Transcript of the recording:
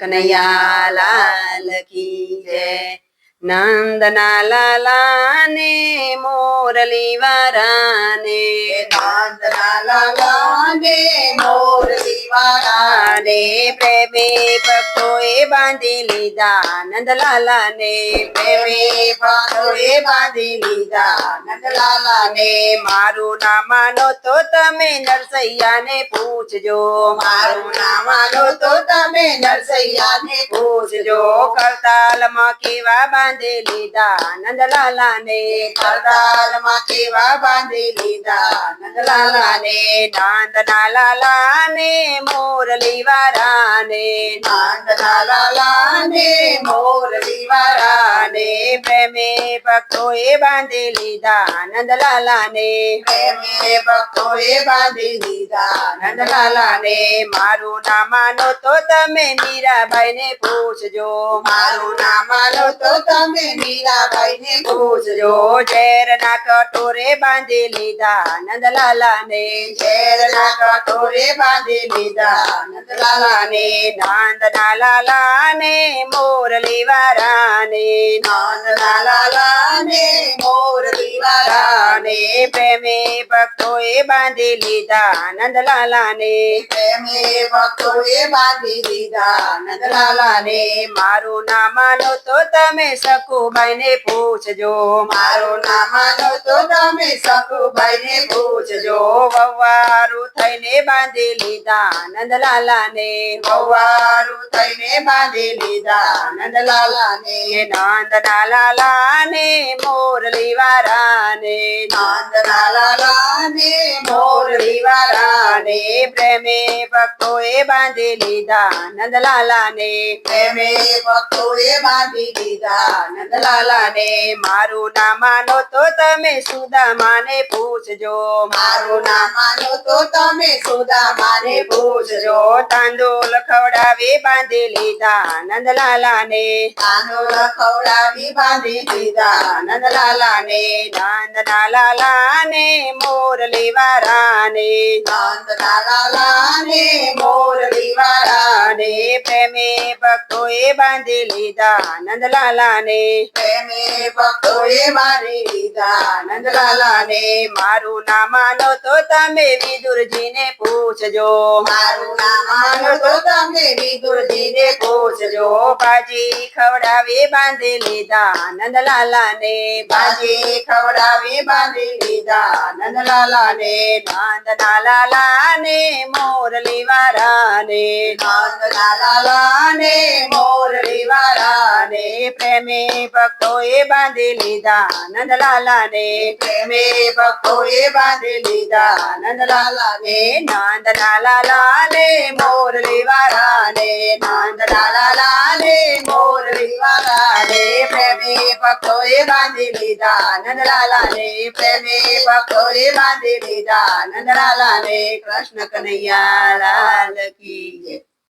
કનૈયા લાલ કી જય નંદના લાલા ને મોરલી વારાને નાંદના લાલાને મોરલી વાળા ને પ્રેમે ભક્તોએ બાંધી લીધા નંદલાલા ને ભક્તોએ બાંધી લીધા નંદલાલાને. મારું ના માનો તો તમે નરસૈયાને પૂછજો. મારું ના માનો તો તમે નરસૈયાને પૂછજો. કરતાલમાં કેવા બાંધી લીધા નંદલાલા ને કરતાલમાં કેવા બાંધી લીધા નંદલાલાને નાંદના લાલા ને મોરલી વારાને નાંદના લાલાને મોરલી વારાને પ્રેમે ભક્તોએ બાંધી લીધા આનંદ લાલાને પ્રેમે ભક્તોએ બાંધી લીધા આનંદ લાલાને મારું ના માનો તો તમે મીરાબાઈ ને પૂછજો મારું ના માનો તો તમે મીરાબાઈ ને પૂછજો ઝેર ના કટોરે બાંધી લીધા નંદલાલા ને ઝેરના કટોરે બાંધી લીધા નંદલાલા ને નાંદના લાલા ને મોરલી વારા ને નાંદના લાલાને મોરલી વાળા ને પ્રેમે ભક્તોએ બાંધી લીધા નંદલાલા ને પ્રેમે એ બાંધી લીધા નંદલાલા ને મારું ના માનો તો તમે સકુબાઈ ને પૂછજો. મારું ના માનો તો તમે સખુભાઈ ને પૂછજો. વવારું થઈને બાંધી લીધા નંદલાલા ને વવારું થઈને બાંધી લીધા નંદલાલાને નંદના લાલા ને મોરલી વારા ને la la la, la, la, ને પ્રેમે ભક્તોએ બાંધી લીધા નંદલાલા ને પ્રેમે ભક્તોએ બાંધી લીધા નંદલાલા ને મારું ના માનો તો તમે સુદામાને પૂછજો. મારું ના માનો તો તમે સુદામાને પૂછજો. તાંદુલ ખવડાવી બાંધી લીધા નંદલાલા ને તાંદૂળ ખવડાવી બાંધી લીધા નંદલાલા ને નંદના લાલા ને મોરલી વારા ને નંદના લાલાને મોરલી વાળા પ્રેમે ભક્તોએ બાંધી લીધા નંદલાલા ને પ્રેમે ભક્તોએ લીધા મારું ના માનો તો તમે વિદુરજી ને પૂછજો. મારું ના માનો તો તમે વિદુરજીને પૂછજો. ભાજી ખવડાવી બાંધી લીધા નંદલાલા ને ભાજી ખવડાવી બાંધી લીધા નંદલાલા ને નંદના લાલા ને મોરલી વારા ને નંદના લાલાને મોરલી વાળા ને પ્રેમે ભક્તોએ બાંધી લીધા નંદલાલા ને પ્રેમે ભક્તોએ બાંધી લીધા નંદલાલા ને નંદના લાલા ને મોરલી વારા ને નંદના લાલા ને મોરલી વારા ને પ્રેમે ભક્તોએ બાંધી લીધા નંદલાલા ને પ્રેમે ભક્તોએ બાંધી લીધા નંદલાલા ને કૃષ્ણ કનૈયા લાલ કી જય.